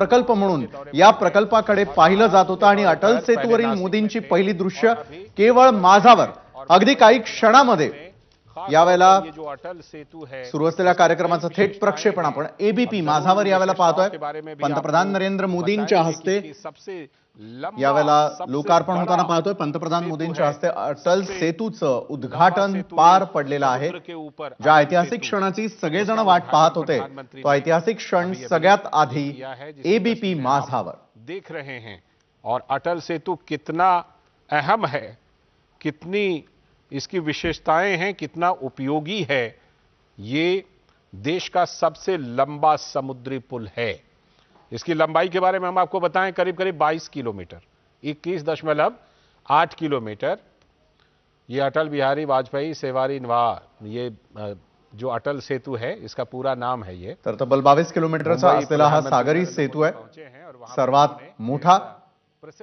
प्रकल्प म्हणून या प्रकल्पाकडे पाहिलं जात होतं आणि अटल सेतूवरील मोदींची पहिली दृश्य केवळ माझावर. अगदी काही क्षणामध्ये यावेळेला ये जो अटल सेतु सुरू असलेल्या कार्यक्रमाचं थेट प्रक्षेपण आपण एबीपी माझावर यावेळेला पाहतोय पंतप्रधान नरेंद्र मोदींच्या हस्ते यावेळेला लोकार्पण होताना पाहतोय पंतप्रधान मोदींच्या. हस्ते अटल सेतूचं उद्घाटन पार पडलेलं आहे ज्या ऐतिहासिक. क्षणाची सगळेजण वाट पाहत होते तो ऐतिहासिक क्षण सगळ्यात आधी एबीपी माझावर देख रहे हैं और अटल सेतु कितना अहम है कितनी इसकी विशेषताएँ हैं कितना उपयोगी है। ये देश का सबसे लंबा समुद्री पुल है। इसकी लंबाई के बारे में हम आपको बताएँ करीब करीब 22 किलोमीटर इक्कीस दशमलव आठ किलोमीटर। ये अटल बिहारी वाजपेयी सेवारी निवार ये जो अटल सेतु है इसका पूरा नाम है ये। तर तब्बल बावीस किलोमीटरचा असलेला हा सागरी सेतू आहे और सर्वात मोठा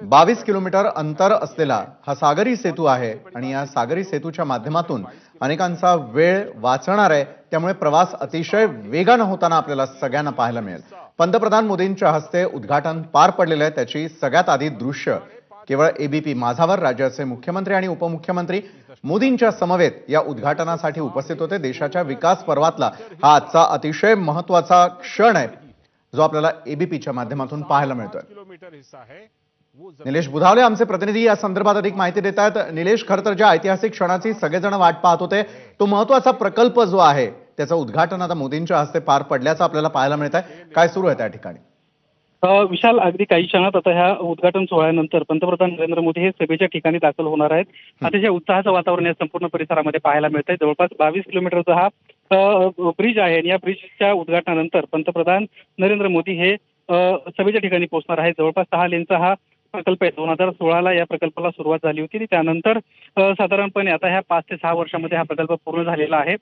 बावीस किलोमीटर अंतर असलेला हा सागरी सेतू आहे आणि या सागरी सेतूच्या माध्यमातून अनेकांचा वेळ वाचणार आहे. त्यामुळे प्रवास अतिशय वेगानं होताना आपल्याला सगळ्यांना पाहायला मिळेल. पंतप्रधान मोदींच्या हस्ते उद्घाटन पार पडलेलं आहे. त्याची सगळ्यात आधी दृश्य केवळ एबीपी माझावर राज्याचे मुख्यमंत्री आणि उपमुख्यमंत्री मोदींच्या समवेत या उद्घाटनासाठी उपस्थित होते. देशाच्या विकास पर्वातला हा आजचा अतिशय महत्त्वाचा क्षण आहे जो आपल्याला एबीपीच्या माध्यमातून पाहायला मिळतोय. निलेश बुधावले आमचे प्रतिनिधी या संदर्भात अधिक माहिती देत आहेत निलेश खरं तर ज्या ऐतिहासिक क्षणाची सगळेजण वाट पाहत होते तो महत्त्वाचा प्रकल्प जो आहे त्याचं उद्घाटन आता मोदींच्या हस्ते पार पडल्याचं आपल्याला पाहायला मिळत आहे काय सुरू आहे त्या ठिकाणी? विशाल अगदी काही क्षणात आता ह्या उद्घाटन सोहळ्यानंतर पंतप्रधान नरेंद्र मोदी हे सभेच्या ठिकाणी दाखल होणार आहेत. अतिशय उत्साहाचं वातावरण या संपूर्ण परिसरामध्ये पाहायला मिळत आहे जवळपास बावीस किलोमीटरचा हा ब्रिज आहे. आणि या ब्रिजच्या उद्घाटनानंतर पंतप्रधान नरेंद्र मोदी हे सभेच्या ठिकाणी पोहोचणार आहेत. जवळपास सहा लेनचा हा प्रकल्प आहे. दोन हजार सोळाला या प्रकल्पाला सुरुवात झाली होती. त्यानंतर साधारणपणे आता ह्या पाच ते सहा वर्षामध्ये हा प्रकल्प पूर्ण झालेला आहे.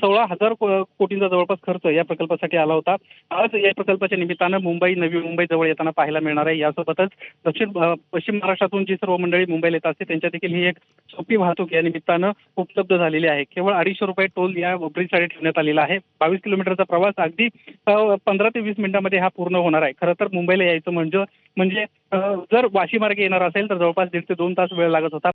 सोळा हजार कोटींचा जवळपास खर्च या प्रकल्पासाठी आला होता. आज या प्रकल्पाच्या निमित्तानं मुंबई नवी मुंबई जवळ येताना पाहायला मिळणार आहे. यासोबतच दक्षिण पश्चिम महाराष्ट्रातून जी सर्व मंडळी मुंबईला येत असते त्यांच्या देखील ही एक सोपी वाहतूक या निमित्तानं उपलब्ध झालेली आहे. केवळ अडीचशे रुपये टोल या ब्रिजसाठी ठेवण्यात आलेला आहे. बावीस किलोमीटरचा प्रवास अगदी पंधरा ते वीस मिनिटांमध्ये हा पूर्ण होणार आहे. खरं तर मुंबईला यायचं म्हणजे म्हणजे जर वाशी मार्गे येणार असेल तर जवळपास दीड ते दोन तास वेळ लागत होता.